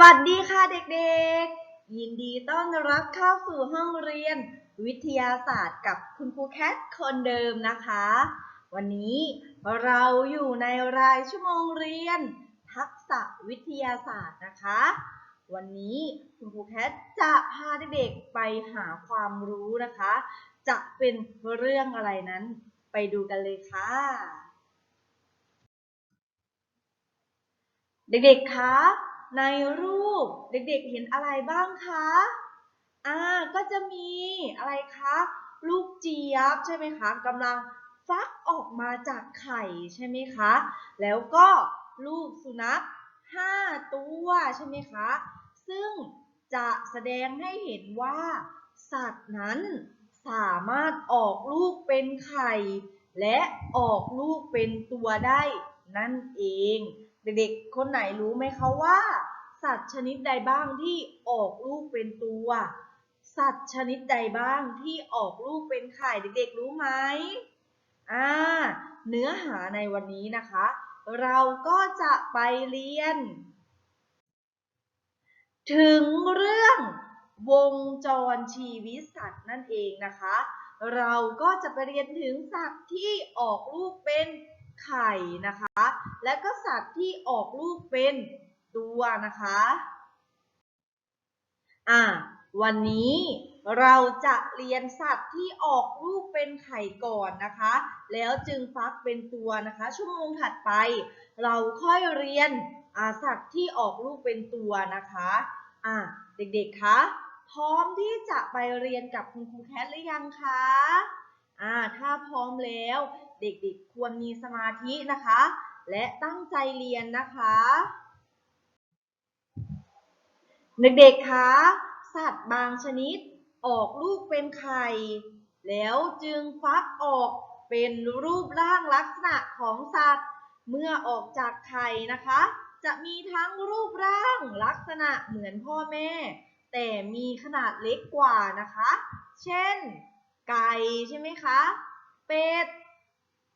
วัสดีค่ะเด็กๆ ยินดีต้อนรับเข้าสู่ห้องเรียน วิทยาศาสตร์กับคุณครูแคทคนเดิมนะคะ วันนี้เราอยู่ในรายชั่วโมงเรียน ทักษะวิทยาศาสตร์นะคะ วันนี้คุณครูแคทจะพาเด็กๆไปหาความรู้นะคะ จะเป็นเรื่องอะไรนั้น ไปดูกันเลยค่ะเด็กๆ คะ ในรูปเด็กๆเห็นอะไรบ้างคะ อ่า ก็จะมีอะไรคะ ลูกเจี๊ยบใช่ไหมคะกำลังฟักออกมาจากไข่ใช่ไหมคะ แล้วก็ลูกสุนัขห้าตัวใช่ไหมคะ ซึ่งจะแสดงให้เห็นว่า สัตว์นั้นสามารถออกลูกเป็นไข่ และออกลูกเป็นตัวได้นั่นเอง เด็กๆ คนไหนรู้ไหมคะว่า สัตว์ชนิดใดบ้างที่ออกลูกเป็นตัว สัตว์ชนิดใดบ้างที่ออกลูกเป็นไข่เด็กๆรู้ไหมอ่าเนื้อหาในวันนี้นะคะ เราก็จะไปเรียน ถึงเรื่องวงจรชีวิตสัตว์นั่นเองนะคะ เราก็จะไปเรียนถึงสัตว์ที่ออกลูกเป็นไข่นะคะ และก็สัตว์ที่ออกลูกเป็น ตัวนะคะ อ่า วันนี้เราจะเรียนสัตว์ที่ออกลูกเป็นไข่ก่อนนะคะ แล้วจึงฟักเป็นตัวนะคะ ชั่วโมงถัดไป เราค่อยเรียนสัตว์ที่ออกลูกเป็นตัวนะคะ อ่าเด็กๆ คะ พร้อมที่จะไปเรียนกับคุณครูแคทหรือยังคะ อ่า ถ้าพร้อมแล้ว เด็กๆ ควรมีสมาธินะคะ และตั้งใจเรียนนะคะ เด็กๆคะ สัตว์บางชนิดออกลูกเป็นไข่ แล้วจึงฟักออกเป็นรูปร่างลักษณะของสัตว์ เมื่อออกจากไข่นะคะ จะมีทั้งรูปร่างลักษณะเหมือนพ่อแม่ แต่มีขนาดเล็กกว่านะคะ เช่น ไก่ใช่ไหมคะ เป็ด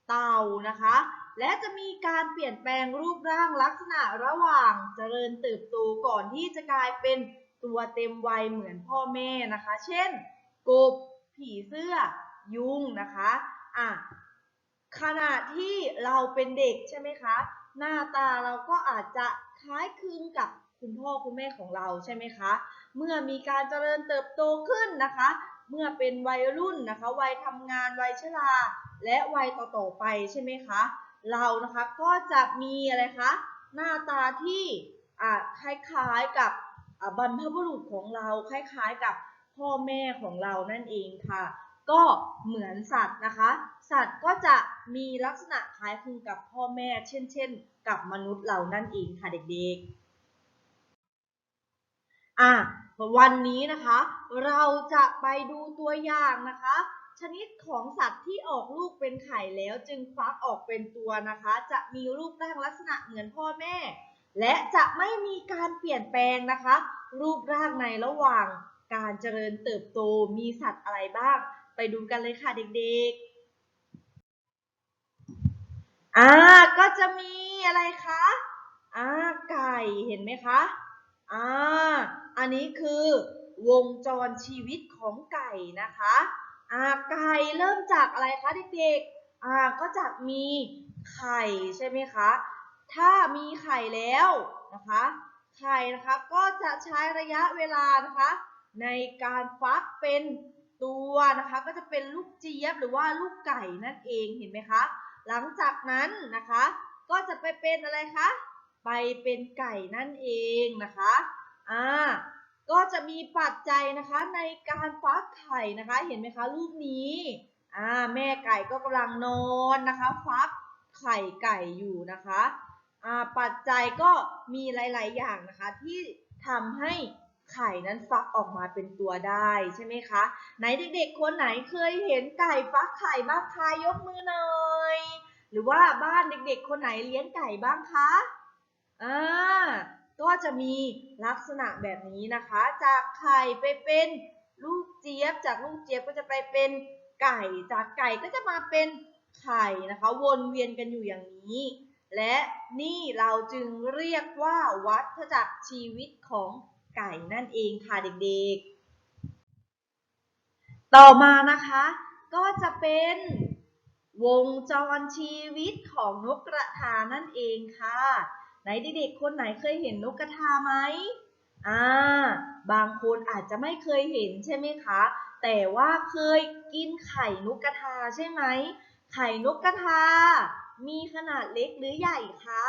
เต่านะคะ และจะมีการเปลี่ยนแปลงรูปร่างลักษณะระหว่างเจริญเติบโตก่อนที่จะกลายเป็นตัวเต็มวัยเหมือนพ่อแม่นะคะ เช่น กบ ผีเสื้อ ยุงนะคะอะขณะที่เราเป็นเด็กใช่ไหมคะ หน้าตาเราก็อาจจะคล้ายคลึงกับคุณพ่อคุณแม่ของเราใช่ไหมคะ เมื่อมีการเจริญเติบโตขึ้นนะคะ เมื่อเป็นวัยรุ่นนะคะ วัยทำงาน วัยชรา และวัยต่อๆไปใช่ไหมคะ เรานะคะก็จะมีอะไรคะหน้าตาที่อ่าคล้ายๆกับบรรพบุรุษของเราคล้ายๆกับพ่อแม่ของเรานั่นเองค่ะ ก็เหมือนสัตว์นะคะ สัตว์ก็จะมีลักษณะคล้ายคลึงกับพ่อแม่ เช่นเช่นกับมนุษย์เรานั่นเองค่ะเด็กๆอะวันนี้นะคะ เราจะไปดูตัวอย่างนะคะ นิดของสัตว์ที่ออกลูกเป็นไข่แล้วจึงฟักออกเป็นตัวนะคะ จะมีรูปร่างลักษณะเหมือนพ่อแม่ และจะไม่มีการเปลี่ยนแปลงนะคะ รูปร่างในระหว่างการเจริญเติบโตมีสัตว์อะไรบ้าง ไปดูกันเลยค่ะเด็กๆอ่าก็จะมีอะไรคะอ่าไก่เห็นไหมคะอ่าอันนี้คือวงจรชีวิตของไก่นะคะ อ่าไก่เริ่มจากอะไรคะเด็กๆ อ่าก็จะมีไข่ใช่ไหมคะ ถ้ามีไข่แล้วนะคะ ไข่นะคะก็จะใช้ระยะเวลานะคะ ในการฟักเป็นตัวนะคะก็จะเป็นลูกเจี๊ยบหรือว่าลูกไก่นั่นเองเห็นไหมคะ หลังจากนั้นนะคะ ก็จะไปเป็นอะไรคะ ไปเป็นไก่นั่นเองนะคะ อ่า ก็จะมีปัจจัยนะคะในการฟักไข่นะคะ เห็นไหมคะรูปนี้อ่าแม่ไก่ก็กำลังนอนนะคะฟักไข่ไก่อยู่นะคะอ่าปัจจัยก็มีหลาย ๆ อย่างนะคะที่ทำให้ไข่นั้นฟักออกมาเป็นตัวได้ใช่ไหมคะ ไหนเด็ก ๆ คนไหนเคยเห็นไก่ฟักไข่บ้างคะยกมือหน่อย หรือว่าบ้านเด็ก ๆ คนไหนเลี้ยงไก่บ้างคะอ่า ก็จะมีลักษณะแบบนี้นะคะ จากไข่ไปเป็นลูกเจี๊ยบ จากลูกเจี๊ยบก็จะไปเป็นไก่ จากไก่ก็จะมาเป็นไข่นะคะ วนเวียนกันอยู่อย่างนี้ และนี่เราจึงเรียกว่าวัฏจักรชีวิตของไก่นั่นเองค่ะเด็กๆ ต่อมานะคะ ก็จะเป็นวงจรชีวิตของนกกระทานั่นเองค่ะ ไหนเด็กๆคนไหนเคยเห็นนกกระทาไหมอ่า บางคนอาจจะไม่เคยเห็นใช่ไหมคะ แต่ว่าเคยกินไข่นกกระทาใช่ไหม ไข่นกกระทา มีขนาดเล็กหรือใหญ่คะ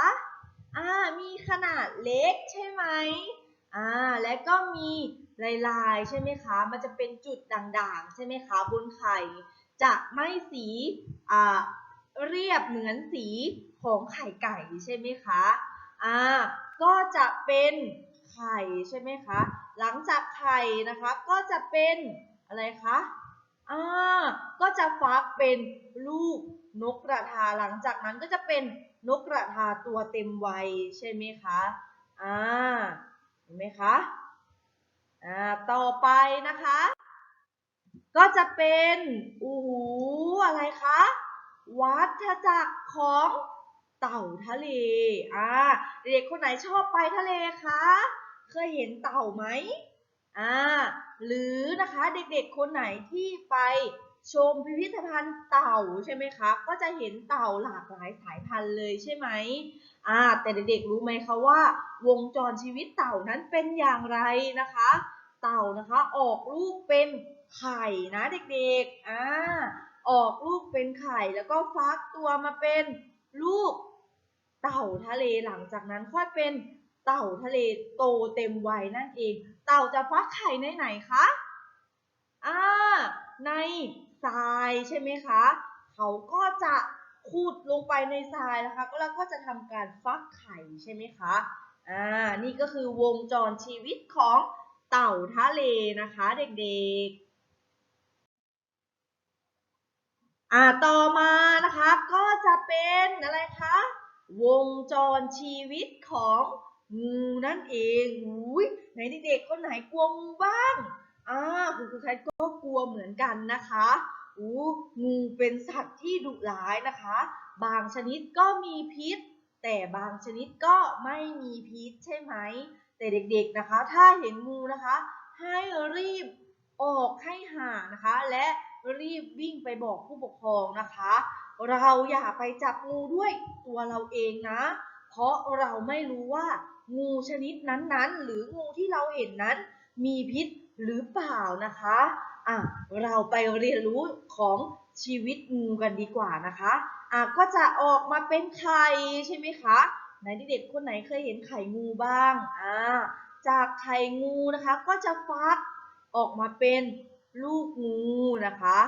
อ่า มีขนาดเล็กใช่ไหม อ่า และก็มีลายๆใช่ไหมคะ มันจะเป็นจุดด่างๆ ใช่ไหมคะบนไข่ จะไม่สี อ่า เรียบเหมือนสีของไข่ไก่ใช่ไหมคะ อ่าก็จะเป็นไข่ใช่ไหมคะ หลังจากไข่นะคะก็จะเป็นอะไรคะอ่าก็จะฟักเป็นลูกนกกระทาหลังจากนั้นก็จะเป็นนกกระทาตัวเต็มวัยใช่ไหมคะอ่าเห็นไหมคะอ่าต่อไปนะคะ ก็จะเป็นอู้หูอะไรคะวัฏจักรของ เต่าทะเล อ่า เด็กคนไหนชอบไปทะเลคะ เคยเห็นเต่าไหมอ่า หรือนะคะเด็กๆคนไหนที่ไปชมพิพิธภัณฑ์เต่าใช่ไหมคะ ก็จะเห็นเต่าหลากหลายสายพันธุ์เลยใช่ไหมอ่า แต่เด็กๆรู้ไหมคะว่า วงจรชีวิตเต่านั้นเป็นอย่างไรนะคะ เต่านะคะออกลูกเป็นไข่นะเด็กๆ อ่า ออกลูกเป็นไข่แล้วก็ฟักตัวมาเป็นลูก เต่าทะเลหลังจากนั้นค่อยเป็นเต่าทะเลโตเต็มวัยนั่นเอง เต่าจะฟักไข่ในไหนคะอ่าในทรายใช่ไหมคะ เขาก็จะขุดลงไปในทรายนะคะ แล้วก็จะทำการฟักไข่ใช่ไหมคะ อ่า นี่ก็คือวงจรชีวิตของเต่าทะเลนะคะเด็กๆ อ่า ต่อมานะคะก็จะเป็นอะไรคะ วงจรชีวิตของงูนั่นเองอุ้ยไหนเด็กๆคนไหนกลัวงูบ้างอ่าคุณครูไทยก็กลัวเหมือนกันนะคะอู้งูเป็นสัตว์ที่ดุร้ายนะคะ บางชนิดก็มีพิษ แต่บางชนิดก็ไม่มีพิษใช่ไหม แต่เด็กๆนะคะ ถ้าเห็นงูนะคะ ให้รีบออกให้ห่างนะคะ และรีบวิ่งไปบอกผู้ปกครองนะคะ เราอย่าไปจับงูด้วยตัวเราเองนะ เพราะเราไม่รู้ว่างูชนิดนั้นๆ หรืองูที่เราเห็นนั้น มีพิษหรือเปล่านะคะอะเราไปเรียนรู้ของชีวิตงูกันดีกว่านะคะอะก็จะออกมาเป็นไข่ใช่ไหมคะไหนเด็กๆคนไหนเคยเห็นไข่งูบ้างอ่าจากไข่งูนะคะก็จะฟักออกมาเป็นลูกงูนะคะ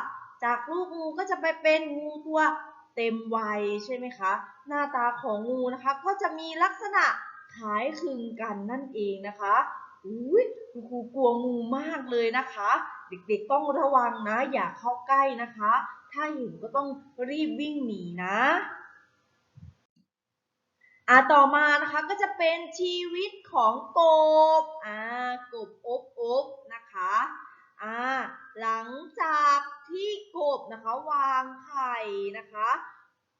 จากลูกงูก็จะไปเป็นงูตัวเต็มวัยใช่ไหมคะ หน้าตาของงูนะคะ ก็จะมีลักษณะคล้ายคลึงกันนั่นเองนะคะอุ้ยคุณครูกลัวงูมากเลยนะคะ เด็กๆต้องระวังนะ อย่าเข้าใกล้นะคะ ถ้าเห็นก็ต้องรีบวิ่งหนีนะอ่าต่อมานะคะก็จะเป็นชีวิตของกบอ่ากบอบอบนะคะ อ่าหลังจากที่กบนะคะวางไข่นะคะ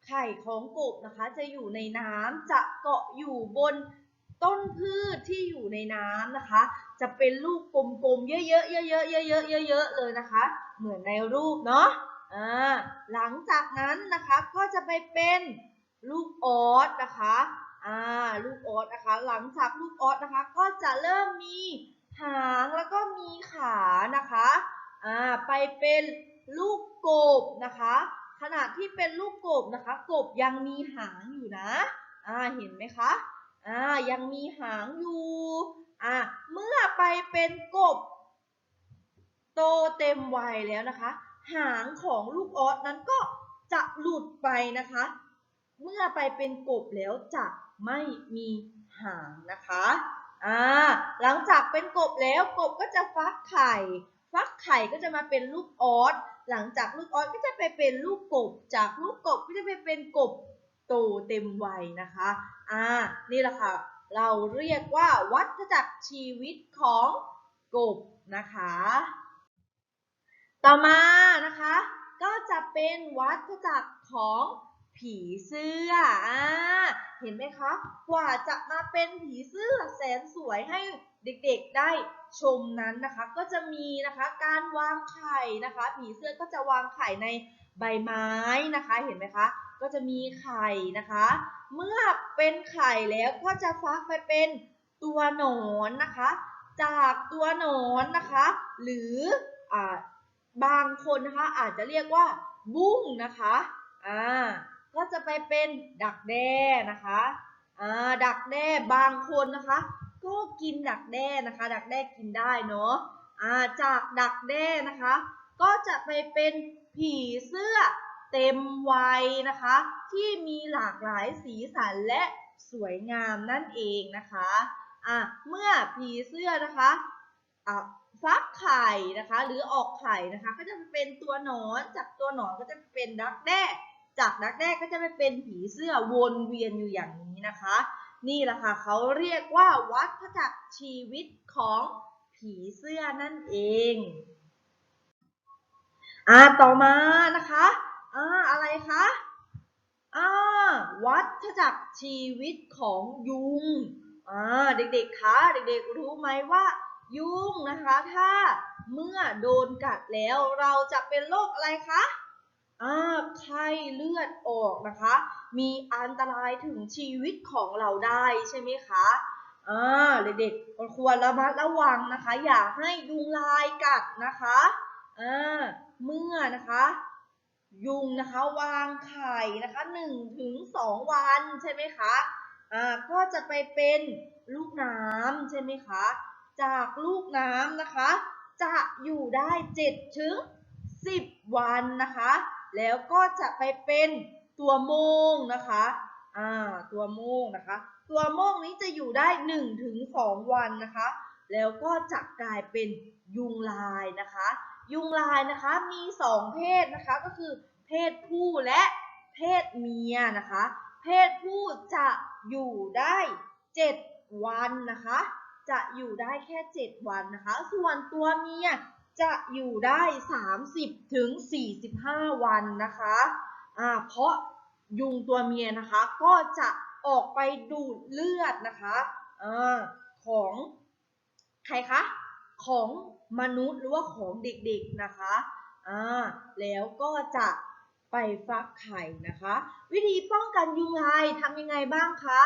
ไข่ของกบนะคะจะอยู่ในน้ำจะเกาะอยู่บนต้นพืชที่อยู่ในน้ำนะคะ จะเป็นลูกกลมๆเยอะๆเยอะๆเยอะๆเยอะๆเลยนะคะ เหมือนในรูปเนาะอ่าหลังจากนั้นนะคะก็จะไปเป็นลูกออสนะคะอ่าลูกออสนะคะ หลังจากลูกออสนะคะ ก็จะเริ่มมี หางแล้วก็มีขานะคะอ่าไปเป็นลูกกบนะคะขณะที่เป็นลูกกบนะคะ กบยังมีหางอยู่นะอ่าเห็นไหมคะอ่ายังมีหางอยู่อ่าเมื่อไปเป็นกบ โตเต็มวัยแล้วนะคะ หางของลูกออสนั้นก็จะหลุดไปนะคะ เมื่อไปเป็นกบแล้วจะไม่มีหางนะคะ อ่า หลังจากเป็นกบแล้วกบก็จะฟักไข่ ฟักไข่ก็จะมาเป็นลูกออสหลังจากลูกออสก็จะไปเป็นลูกกบ จากลูกกบก็จะไปเป็นกบโตเต็มวัยนะคะอ่านี่แหละค่ะ เราเรียกว่าวัฏจักรชีวิตของกบนะคะ ต่อมานะคะ ก็จะเป็นวัฏจักรของ ผีเสื้ออ่าเห็นไหมคะ กว่าจะมาเป็นผีเสื้อแสนสวยให้เด็กๆได้ชมนั้นนะคะ ก็จะมีนะคะการวางไข่นะคะ ผีเสื้อก็จะวางไข่ในใบไม้นะคะ เห็นไหมคะ ก็จะมีไข่นะคะ เมื่อเป็นไข่แล้วก็จะฟักไปเป็นตัวหนอนนะคะ จากตัวหนอนนะคะ หรืออ่าบางคนนะคะอาจจะเรียกว่าบุ้งนะคะ อ่า ก็จะไปเป็นดักแด้นะคะอ่าดักแด้บางคนนะคะ ก็กินดักแด้นะคะ ดักแด้กินได้เนาะอ่าจากดักแด้นะคะ ก็จะไปเป็นผีเสื้อเต็มวัยนะคะ ที่มีหลากหลายสีสันและสวยงามนั่นเองนะคะอะเมื่อผีเสื้อนะคะอะฟักไข่นะคะ หรือออกไข่นะคะ ก็จะเป็นตัวหนอนจากตัวหนอนก็จะเป็นดักแด้ จากดักแด้ก็จะไปเป็นผีเสื้อวนเวียนอยู่อย่างนี้นะคะ นี่แหละค่ะเขาเรียกว่าวัฏจักรชีวิตของผีเสื้อนั่นเองอ่าต่อมานะคะอ่าอะไรคะอ่าวัฏจักรชีวิตของยุงอ่าเด็กๆคะเด็กๆรู้ไหมว่า ยุงนะคะ ถ้าเมื่อโดนกัดแล้วเราจะเป็นโรคอะไรคะ อ่าไข้เลือดออกนะคะ มีอันตรายถึงชีวิตของเราได้ใช่ไหมคะอ่าเด็กๆควรระมัดระวังนะคะ อย่าให้ยุงลายกัดนะคะอ่าเมื่อนะคะ ยุงนะคะวางไข่นะคะหนึ่งถึงสองวันใช่ไหมคะอ่าก็จะไปเป็นลูกน้ำใช่ไหมคะจากลูกน้ำนะคะ จะอยู่ได้เจ็ดถึงสิบวันนะคะ แล้วก็จะไปเป็นตัวโมงนะคะอ่าตัวโมงนะคะ ตัวโมงนี้จะอยู่ได้หนึ่งถึงสองวันนะคะ แล้วก็จะกลายเป็นยุงลายนะคะ ยุงลายนะคะมีสองเพศนะคะก็คือเพศผู้และเพศเมียนะคะ เพศผู้จะอยู่ได้เจ็ดวันนะคะ จะอยู่ได้แค่ 7 วันนะคะ ส่วนตัวเมีย จะอยู่ได้ 30ถึง45 วันนะคะอ่าเพราะยุงตัวเมียนะคะ ก็จะออกไปดูดเลือดนะคะอาของใครคะของมนุษย์หรือว่าของเด็กๆนะคะอ่าแล้วก็จะไปฟักไข่นะคะ วิธีป้องกันยุงลายทำยังไงบ้างคะ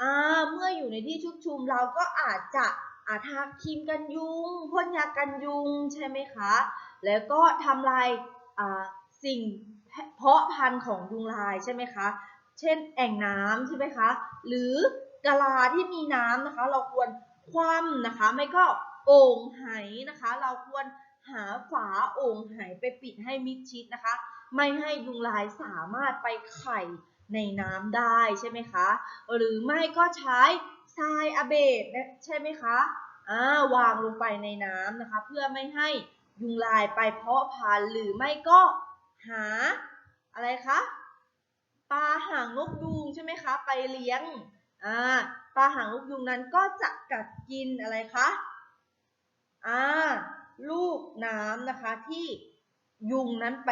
อ่าเมื่ออยู่ในที่ชุกชุมเราก็อาจจะ อาทาครีมกันยุงพ่นยากันยุงใช่ไหมคะ แล้วก็ทำลายสิ่งเพาะพันธุ์ของยุงลายใช่ไหมคะ เช่นแอ่งน้ำใช่ไหมคะ หรือกะลาที่มีน้ำนะคะ เราควรคว่ำนะคะ ไม่ก็โอ่งไหนะคะ เราควรหาฝาโอ่งไหไปปิดให้มิดชิดนะคะ ไม่ให้ยุงลายสามารถไปไข่ในน้ำได้ใช่ไหมคะ หรือไม่ก็ใช้ ทรายอเบดใช่ไหมคะอ่าวางลงไปในน้ำนะคะ เพื่อไม่ให้ยุงลายไปเพาะพันธุ์หรือไม่ก็หาอะไรคะปลาหางนกยูงใช่ไหมคะ ไปเลี้ยงอ่าปลาหางนกยูงนั้นก็จะกัดกินอะไรคะอ่าลูกน้ำนะคะที่ยุงนั้นไป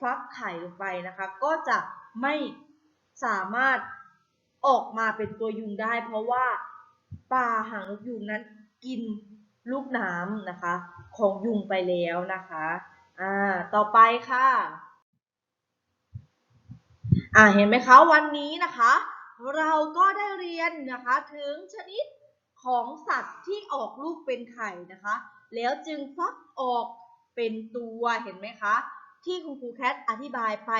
ฟักไข่ลงไปนะคะ ก็จะไม่สามารถ ออกมาเป็นตัวยุงได้ เพราะว่าปลาหางนกยุงนั้นกินลูกน้ำนะคะ ของยุงไปแล้วนะคะอ่าต่อไปค่ะอ่าเห็นไหมคะวันนี้นะคะ เราก็ได้เรียนนะคะถึงชนิดของสัตว์ที่ออกลูกเป็นไข่นะคะ แล้วจึงฟักออกเป็นตัวเห็นไหมคะ ที่คุณครูแคทอธิบายไป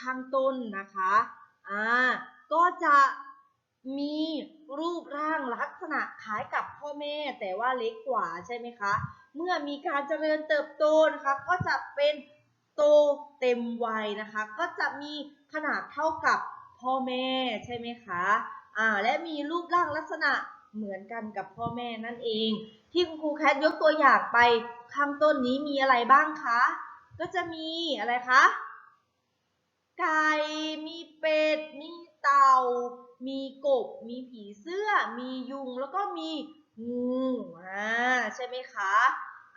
ข้างต้นนะคะอ่า ก็จะมีรูปร่างลักษณะคล้ายกับพ่อแม่ แต่ว่าเล็กกว่าใช่ไหมคะ เมื่อมีการเจริญเติบโตนะคะ ก็จะเป็นโตเต็มวัยนะคะ ก็จะมีขนาดเท่ากับพ่อแม่ใช่ไหมคะอ่าและมีรูปร่างลักษณะเหมือนกันกับพ่อแม่นั่นเอง ที่คุณครูแคทยกตัวอย่างไปข้างต้นนี้มีอะไรบ้างคะ ก็จะมีอะไรคะ ไก่ มีเป็ด มี เต่า มีกบ มีผีเสื้อ มียุง แล้วก็มีงูอ่าใช่ไหมคะ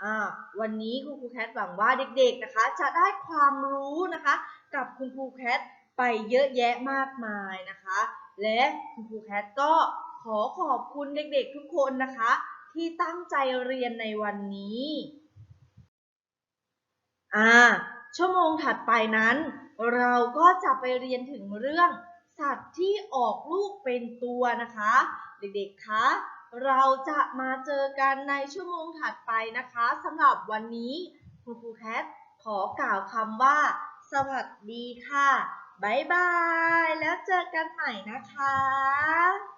อ่าวันนี้คุณครูแคทหวังว่าเด็กๆนะคะ จะได้ความรู้นะคะ กับคุณครูแคทไปเยอะแยะมากมายนะคะ และคุณครูแคทก็ขอขอบคุณเด็กๆทุกคนนะคะ ที่ตั้งใจเรียนในวันนี้อ่าชั่วโมงถัดไปนั้น เราก็จะไปเรียนถึงเรื่อง สัตว์ที่ออกลูกเป็นตัวนะคะ เด็กๆ คะ เราจะมาเจอกันในชั่วโมงถัดไปนะคะสำหรับวันนี้คุณครูแคทขอกล่าวคำว่า สวัสดีค่ะ บ๊ายบาย แล้วเจอกันใหม่นะคะ